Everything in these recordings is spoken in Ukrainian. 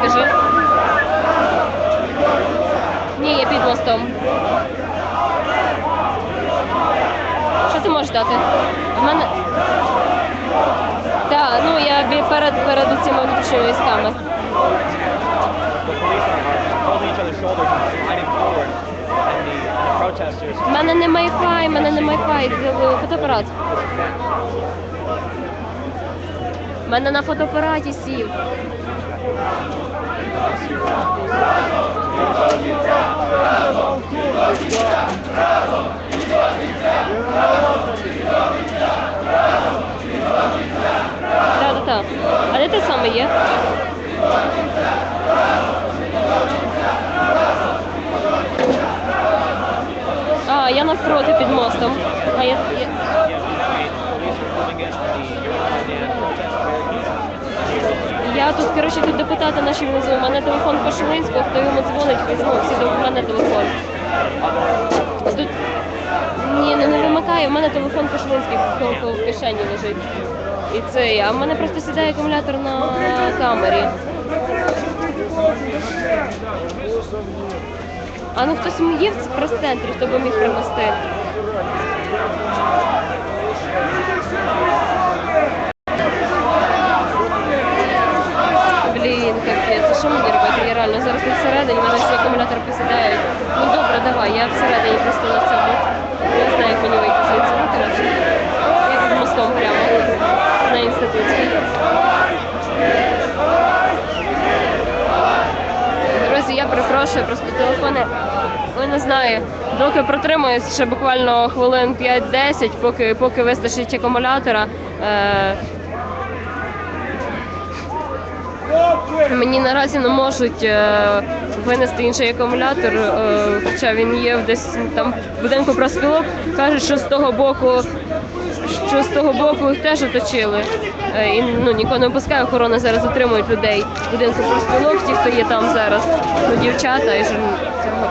скажи. Ні, я під мостом. Що ти можеш дати? В мене. Так, ну я перед, перед цими внутрішніми військами. У мене не Wi-Fi, в мене не Wi-Fi, фотоапарат. У мене на фотоапараті сів. Так, так. А де ти саме є? Я навпроти під мостом. А я, тут, коротше, тут депутати наші внизу. У мене телефон Пашилинського, хто йому дзвонить, візьму всі до мене телефон. Тут... Ні, ну не вимикає, в мене телефон Пашилинський в, кишені лежить. І цей, а в мене просто сідає акумулятор на камері. А ну хтось є в прес-центрі, хто би міг принести? Блін, капець, а що мені робити? Я реально зараз тут всередині, в мене всі акумулятори посідають. Ну добре, давай, я всередині просто на цьому. Я знаю, як мені вийти. Ну, коротше. Я під мостом прямо на інститутській. Друзі, я перепрошую, просто телефони. Ви не знаю, доки протримуюсь ще буквально хвилин 5-10, поки, поки вистачить акумулятора. Е, Мені наразі не можуть е, винести інший акумулятор, е, хоча він є десь там в будинку проспілок. Кажуть, що з того боку, що з того боку їх теж оточили. Е, і ну, нікого не випускає, охорона зараз затримують людей в будинку проспілок, ті, хто є там зараз. Ну, дівчата і журн... цього.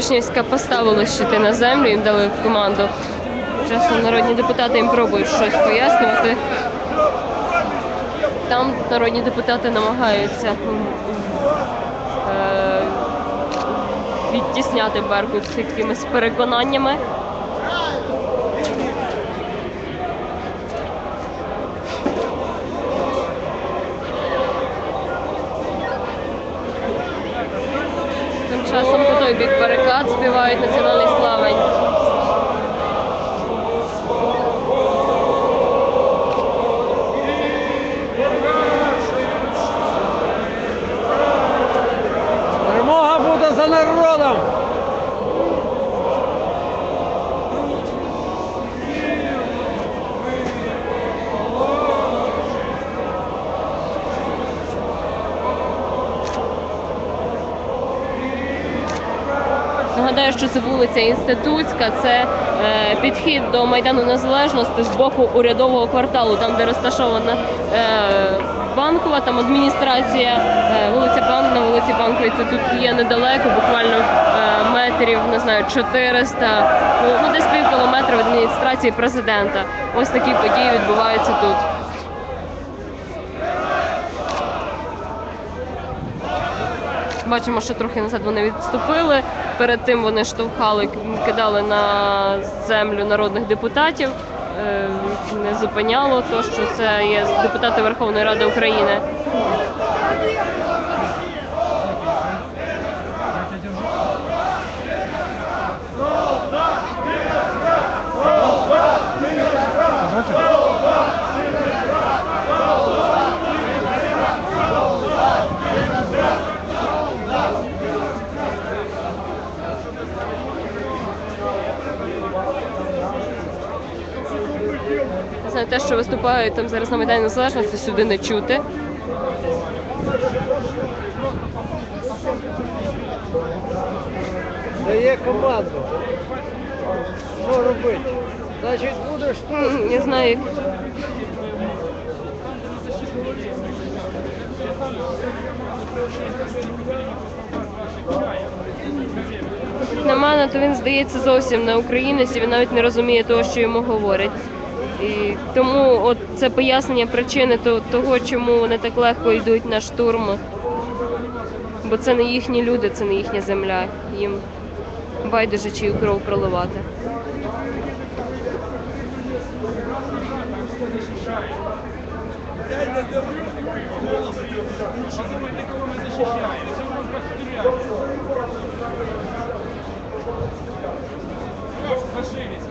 Внутрішня війська поставили щити на землю, їм дали команду. Часом народні депутати їм пробують щось пояснювати. Там народні депутати намагаються е, відтісняти Беркут з якимись переконаннями. Тим часом по той бік барикад співають національний славень. Перемога буде за народом! Що це вулиця Інститутська, це е, підхід до Майдану Незалежності з боку урядового кварталу, там де розташована е, банкова, там адміністрація, е, вулиця Банк вулиці Банковій. Це тут є недалеко, буквально е, метрів, не знаю, 400, ну, десь пів кілометра від адміністрації президента. Ось такі події відбуваються тут. Бачимо, що трохи назад вони відступили. Перед тим вони штовхали, кидали на землю народних депутатів. Е, Не зупиняло то, що це є депутати Верховної Ради України. Що виступають там зараз на Майдані Незалежності, сюди не чути. Дає команду. Що робити? Значить, будеш М, Не знаю. На мене, то він здається зовсім не українець, і він навіть не розуміє того, що йому говорять. І тому от це пояснення причини того, чому вони так легко йдуть на штурм. Бо це не їхні люди, це не їхня земля. Їм байдуже чию кров проливати.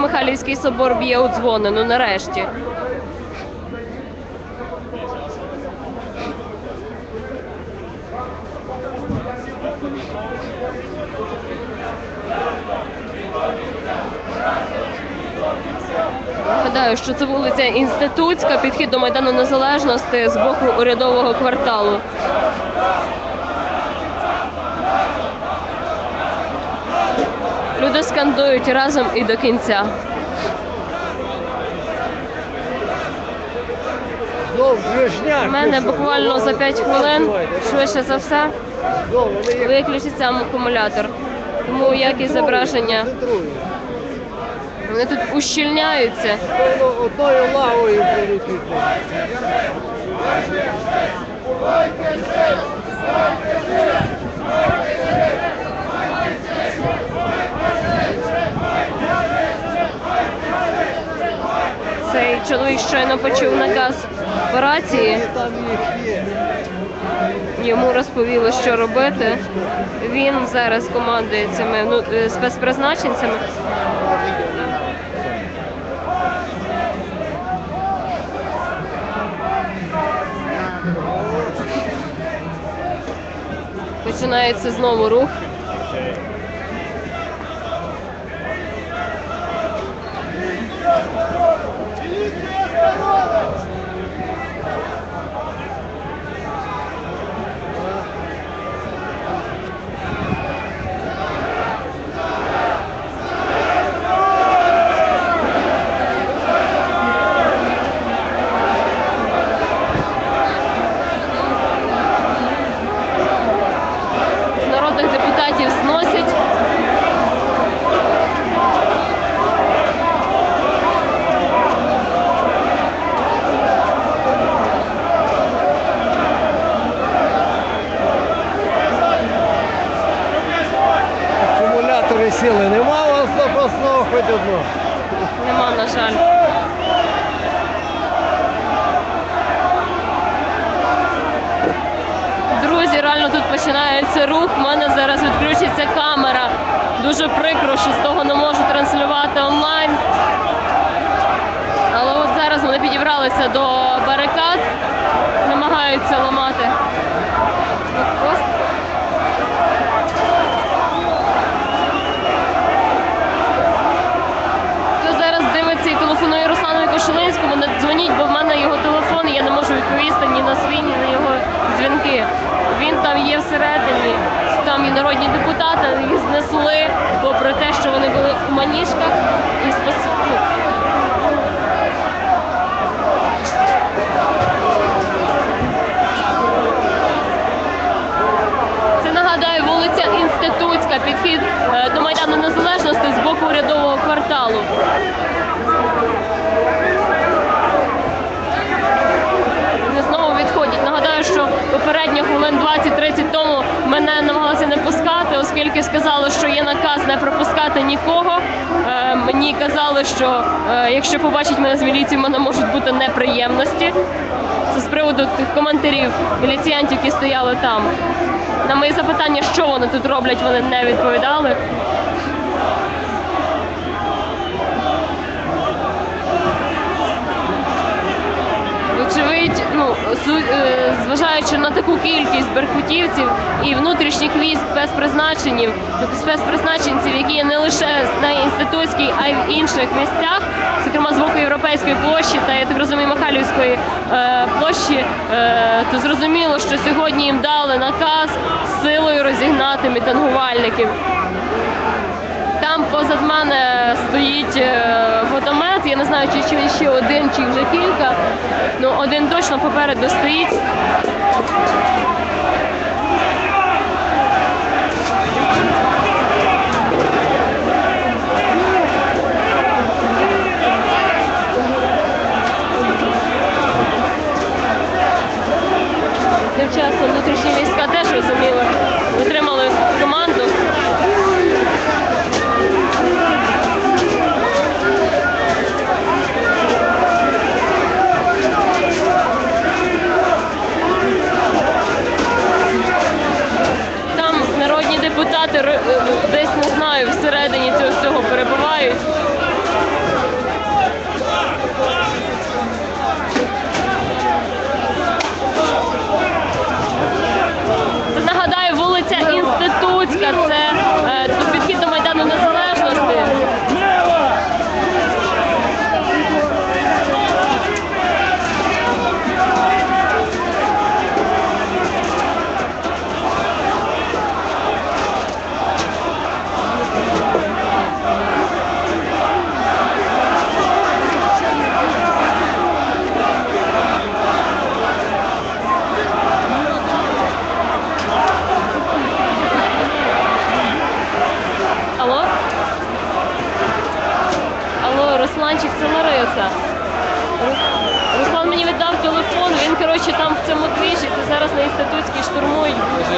Михайлівський собор б'є у дзвони, ну нарешті. Нагадаю, що це вулиця Інститутська, підхід до Майдану Незалежності з боку урядового кварталу. Люди скандують разом і до кінця. У мене буквально за 5 хвилин, швидше за все, вони виключиться акумулятор. Тому якість зображення вони тут ущільняються. Одною лавою. Цей чоловік щойно почув наказ по рації. Йому розповіли, що робити. Він зараз командує цими ну, е, спецпризначенцями. Починається знову рух. Народних депутатів зносять. Акумулятори сіли. Нема у вас запасного хоч одного. Нема, на жаль. Друзі, реально тут починається рух. У мене зараз відключиться камера. Дуже прикро, що з того не можу транслювати онлайн. Але от зараз вони підібралися до барикад, намагаються ламати. блокпост. Хто зараз дивиться і телефонує Русланові Кошелинському, не дзвоніть, бо в мене його телефон, і я не можу відповісти ні на свій, ні на його дзвінки. Він там є всередині, там і народні депутати, їх мені казали, що е, якщо побачать мене з міліцією, в мене можуть бути неприємності. Це з приводу тих коментарів міліціянтів, які стояли там. На мої запитання, що вони тут роблять, вони не відповідали. Вочевидь, ну е, зважаючи на таку кількість беркутівців і внутрішніх військ спецпризначенів, спецпризначенців, які є не лише на інститутській, а й в інших місцях, зокрема з боку європейської площі та я так розумію, Михайлівської е, площі, е, то зрозуміло, що сьогодні їм дали наказ силою розігнати мітингувальників. Там позад мене стоїть. Я не знаю, чи, він ще один, чи вже кілька. Ну, один точно попереду стоїть. Депутати е, десь не знаю, всередині цього всього перебувають.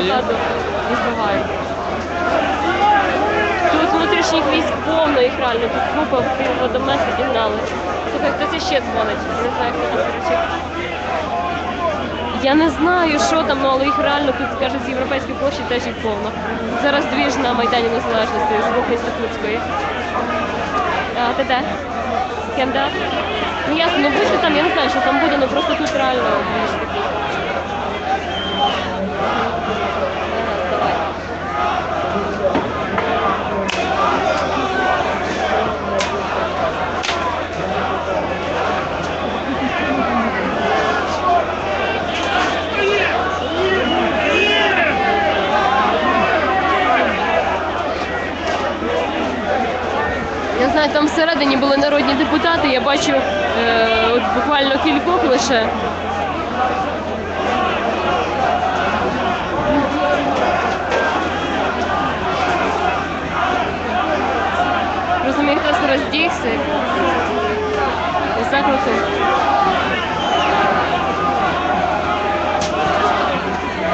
І збивають. Тут внутрішніх військ повно їх реально, тут купа пів водомет підігнали. Слухай, хтось іще дзвонить, не знаю, хто там кричить. Я не знаю, що там, ну, але їх реально тут, каже, з європейської площі теж їх повно. Зараз двіж на Майдані Незалежності з боку інститутської. А ти де? З ким де? Ну ясно, ну будьте там, я не знаю, що там буде, ну просто тут реально двіж такий. Знаю, там всередині були народні депутати, я бачу е, от буквально кількох лише. Розумію, хтось роздігся. Закрутив.